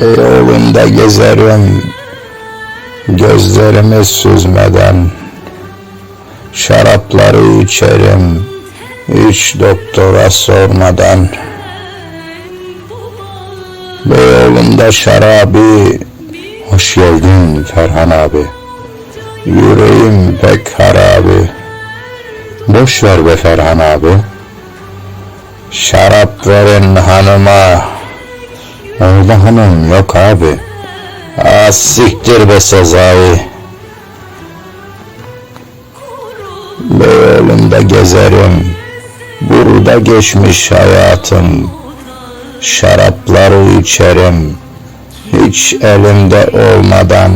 Beyoğlu'nda gezerim Gözlerimi süzmeden Şarapları içerim Hiç doktora sormadan. Beyoğlu'nda şarabi Hoş geldin Ferhan abi. Yüreğim pek harabi. Boş ver be Ferhan abi. Şarap verin hanıma Orada hanım yok abi. Aa siktir be Sezai. Beyoğlu'nda gezerim. Burada geçmiş hayatım. Şarapları içerim. Hiç elimde olmadan.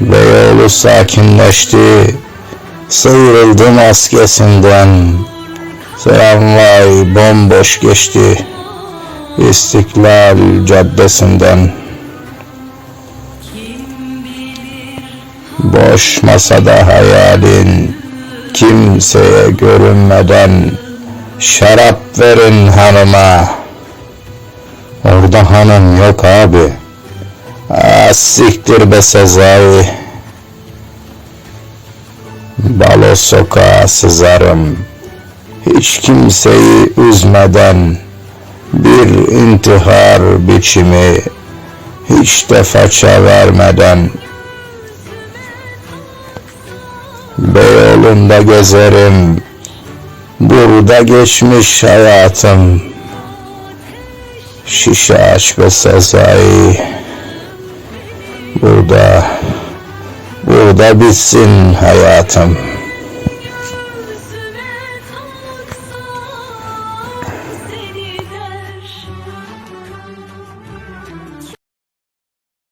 Beyoğlu sakinleşti. Sıyrıldım askesinden. Tramvay bomboş geçti İstiklal Caddesi'nden. Boş masada hayalin Kimseye görünmeden Şarap verin hanıma. Orada hanım yok abi. Ah siktir be Sezai. Balo sokağa sızarım hiç kimseyi üzmeden bir intihar biçimi hiç de faça vermeden Beyoğlu'nda gezerim burada geçmiş hayatım. Şişe aç be Sezai. Burada burada bitsin hayatım